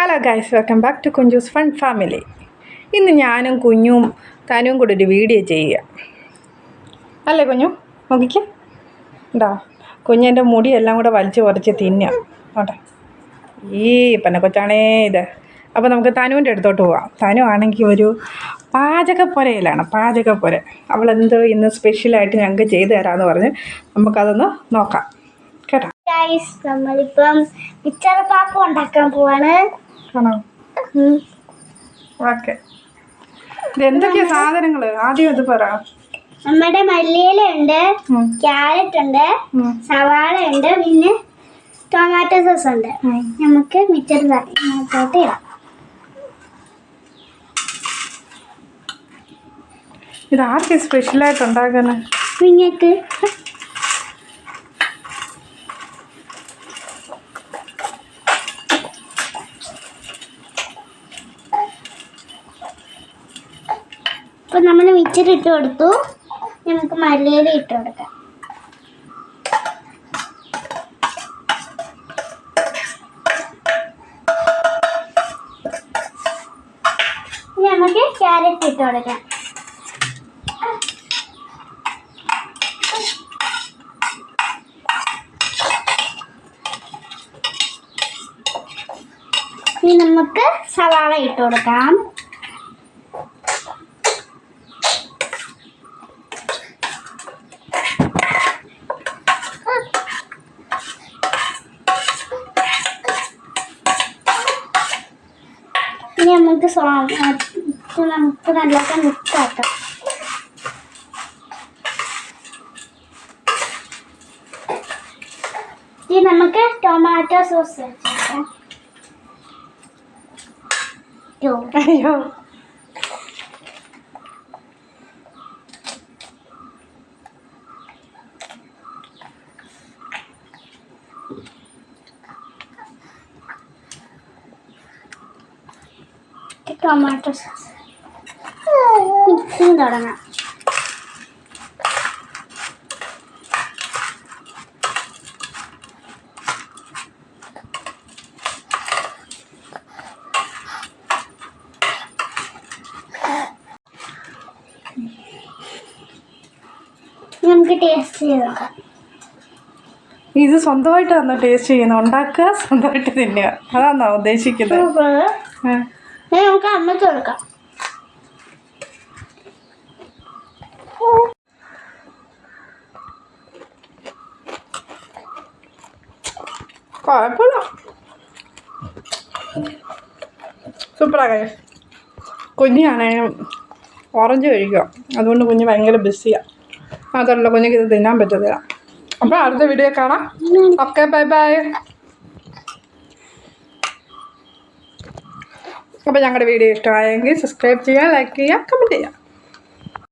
Hello guys welcome back to Kunjoos fun family ഇന്ന് ഞാനും കുഞ്ഞും തനും കൂടെ ഒരു വീഡിയോ ചെയ്യുക. അല്ലേ കുഞ്ഞു? നോക്കിക്കേ. ഉണ്ടോ മുടി മുടിയെല്ലാം കൂടെ വലിച്ച് കുറച്ച് തിന്നുക. നോട്ടെ ഈ പന്ന കൊച്ചാണേ ഇത്. അപ്പോൾ നമുക്ക് തനുവിന്റെ അടുത്തോട്ട് പോവാം. തനു ആണെങ്കിൽ ഒരു പാചകപ്പുരയിലാണ് പാചകപ്പുര അവളെന്തോ ഇന്ന് സ്പെഷ്യലായിട്ട് ഞങ്ങൾക്ക് ചെയ്തു തരാമെന്ന് പറഞ്ഞ് നമുക്കതൊന്ന് നോക്കാം. കേട്ടോ? ഗൈസ് നമ്മളിപ്പം മിച്ചർ പാപ്പ ഉണ്ടാക്കാൻ പോവാണ്. ആണോ. ഓക്കെ. എന്തൊക്കെയാ സാധനങ്ങൾ ആദ്യം ഇത് പറ. നമ്മുടെ മല്ലിയില ഉണ്ട് ക്യാരറ്റ് ഉണ്ട് സവാള ഉണ്ട് പിന്നെ ടൊമാറ്റോ സോസ് ഉണ്ട്. നമുക്ക് മിച്ചർ ഇതാർക്ക് ഇടാം. ഇത് ആർക്കാ സ്പെഷ്യലായിട്ട് ഉണ്ടാക്കുന്നത് നിങ്ങൾക്ക് ഇപ്പൊ നമ്മൾ മിച്ചർ ഇട്ട് കൊടുത്തു. നമുക്ക് മല്ലിയില ഇട്ട് കൊടുക്കാം. നമുക്ക് ക്യാരറ്റ് ഇട്ട് കൊടുക്കാം. ഇനി നമുക്ക് സവാള ഇട്ട് കൊടുക്കാം. ഇനി നമുക്ക് സോ ഇത് നമുക്ക് നല്ലോണം മിക്സ് ആക്കാം ഇനി നമുക്ക് ടൊമാറ്റോ സോസ് വെച്ചേക്കാം യോ. അയ്യോ ടൊമാറ്റോ സോസ്. മിക്സിങ് തുടങ്ങാം. നമുക്ക് ടേസ്റ്റ് ചെയ്ത് നോക്കാം. ഇത് സ്വന്തമായിട്ട് തന്നെ ടേസ്റ്റ് ചെയ്യുന്നത് ഉണ്ടാക്കുക സ്വന്തമായിട്ട് തിന്നുക. അതാണോ ഉദ്ദേശിക്കുന്നത്? നമുക്ക് അമ്മയ്ക്ക് കൊടുക്കാം. കുഴപ്പമില്ല. സൂപ്പറാ കുഞ്ഞാണേലും ഓറഞ്ച് കഴിക്കുക. അതുകൊണ്ട് കുഞ്ഞ് ഭയങ്കര ബിസിയാണ് മാത്രമല്ല കുഞ്ഞിക്ക് ഇത് തിന്നാൻ പറ്റത്തില്ല. അപ്പോൾ അടുത്ത വീഡിയോ കാണാം. ഓക്കെ ബൈ ബൈ അപ്പോൾ ഞങ്ങളുടെ വീഡിയോ ഇഷ്ടമായെങ്കിൽ സബ്സ്ക്രൈബ് ചെയ്യുക ലൈക്ക് ചെയ്യുക കമന്റ് ചെയ്യുക.